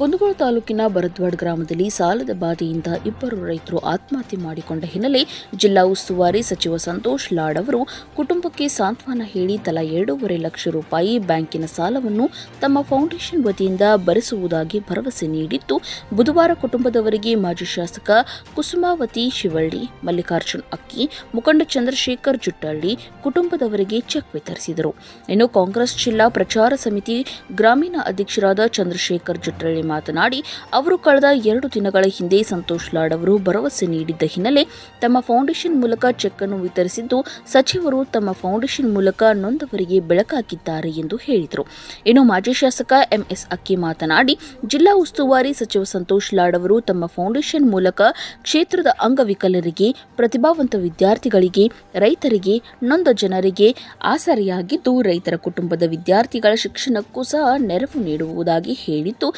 ಕುಂದಗೋಳ ತಾಲೂಕಿನ ಭರದ್ವಾಡ್ ಗ್ರಾಮದಲ್ಲಿ ಸಾಲದ ಬಾಧೆಯಿಂದ ಇಬ್ಬರು ರೈತರು ಆತ್ಮಹತ್ಯೆ ಮಾಡಿಕೊಂಡ ಹಿನ್ನೆಲೆ ಜಿಲ್ಲಾ ಉಸ್ತುವಾರಿ ಸಚಿವ ಸಂತೋಷ್ ಲಾಡ್ ಅವರು ಕುಟುಂಬಕ್ಕೆ ಸಾಂತ್ವನ ಹೇಳಿ ತಲಾ ಎರಡೂವರೆ ಲಕ್ಷ ರೂಪಾಯಿ ಬ್ಯಾಂಕಿನ ಸಾಲವನ್ನು ತಮ್ಮ ಫೌಂಡೇಶನ್ ವತಿಯಿಂದ ಭರಿಸುವುದಾಗಿ ಭರವಸೆ ನೀಡಿದ್ದು ಬುಧವಾರ ಕುಟುಂಬದವರಿಗೆ ಮಾಜಿ ಶಾಸಕ ಕುಸುಮಾವತಿ ಶಿವಳ್ಳಿ, ಮಲ್ಲಿಕಾರ್ಜುನ್ ಅಕ್ಕಿ, ಮುಖಂಡ ಚಂದ್ರಶೇಖರ್ ಜುಟ್ಟಳ್ಳಿ ಕುಟುಂಬದವರಿಗೆ ಚೆಕ್ ವಿತರಿಸಿದರು. ಇನ್ನು ಕಾಂಗ್ರೆಸ್ ಜಿಲ್ಲಾ ಪ್ರಚಾರ ಸಮಿತಿ ಗ್ರಾಮೀಣ ಅಧ್ಯಕ್ಷರಾದ ಚಂದ್ರಶೇಖರ್ ಜುಟ್ಟಳ್ಳಿ ಮಾತನಾಡಿ, ಅವರು ಕಳೆದ ಎರಡು ದಿನಗಳ ಹಿಂದೆ ಸಂತೋಷ್ ಲಾಡ್ ಅವರು ಭರವಸೆ ನೀಡಿದ್ದ ಹಿನ್ನೆಲೆ ತಮ್ಮ ಫೌಂಡೇಶನ್ ಮೂಲಕ ಚೆಕ್ ಅನ್ನು ವಿತರಿಸಿದ್ದು, ಸಚಿವರು ತಮ್ಮ ಫೌಂಡೇಶನ್ ಮೂಲಕ ನೊಂದವರಿಗೆ ಬೆಳಕಾಗಿದ್ದಾರೆ ಎಂದು ಹೇಳಿದರು. ಇನ್ನು ಮಾಜಿ ಶಾಸಕ ಎಂಎಸ್ ಅಕ್ಕಿ ಮಾತನಾಡಿ, ಜಿಲ್ಲಾ ಉಸ್ತುವಾರಿ ಸಚಿವ ಸಂತೋಷ್ ಲಾಡ್ ಅವರು ತಮ್ಮ ಫೌಂಡೇಶನ್ ಮೂಲಕ ಕ್ಷೇತ್ರದ ಅಂಗವಿಕಲರಿಗೆ, ಪ್ರತಿಭಾವಂತ ವಿದ್ಯಾರ್ಥಿಗಳಿಗೆ, ರೈತರಿಗೆ, ನೊಂದ ಜನರಿಗೆ ಆಸರೆಯಾಗಿದ್ದು ರೈತರ ಕುಟುಂಬದ ವಿದ್ಯಾರ್ಥಿಗಳ ಶಿಕ್ಷಣಕ್ಕೂ ಸಹ ನೆರವು ನೀಡುವುದಾಗಿ ಹೇಳಿದ್ದು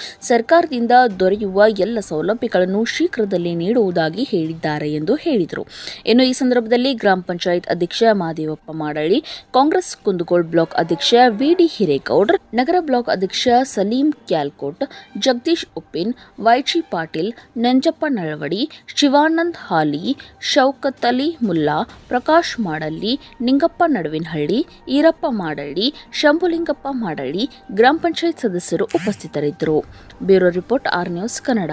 ಸರ್ಕಾರದಿಂದ ದೊರೆಯುವ ಎಲ್ಲ ಸೌಲಭ್ಯಗಳನ್ನು ಶೀಘ್ರದಲ್ಲೇ ನೀಡುವುದಾಗಿ ಹೇಳಿದ್ದಾರೆ ಎಂದು ಹೇಳಿದರು. ಇನ್ನು ಈ ಸಂದರ್ಭದಲ್ಲಿ ಗ್ರಾಮ ಪಂಚಾಯತ್ ಅಧ್ಯಕ್ಷ ಮಾದೇವಪ್ಪ ಮಾಡಳ್ಳಿ, ಕಾಂಗ್ರೆಸ್ ಕುಂದಗೋಳ್ ಬ್ಲಾಕ್ ಅಧ್ಯಕ್ಷ ವಿಡಿ ಹಿರೇಗೌಡ್ರ, ನಗರ ಬ್ಲಾಕ್ ಅಧ್ಯಕ್ಷ ಸಲೀಂ ಕ್ಯಾಲ್ಕೋಟ್, ಜಗದೀಶ್ ಉಪ್ಪಿನ್ ವೈಚಿ ಪಾಟೀಲ್, ನಂಜಪ್ಪ ನಳವಡಿ, ಶಿವಾನಂದ್ ಹಾಲಿ, ಶೌಕತ್ ಅಲಿ ಮುಲ್ಲಾ, ಪ್ರಕಾಶ್ ಮಾಡಳ್ಳಿ, ನಿಂಗಪ್ಪ ನಡುವಿನಹಳ್ಳಿ, ಈರಪ್ಪ ಮಾಡಳ್ಳಿ, ಶಂಭುಲಿಂಗಪ್ಪ ಮಾಡಳ್ಳಿ, ಗ್ರಾಮ ಪಂಚಾಯತ್ ಸದಸ್ಯರು ಉಪಸ್ಥಿತರಿದ್ದರು. Bureau report R news Kannada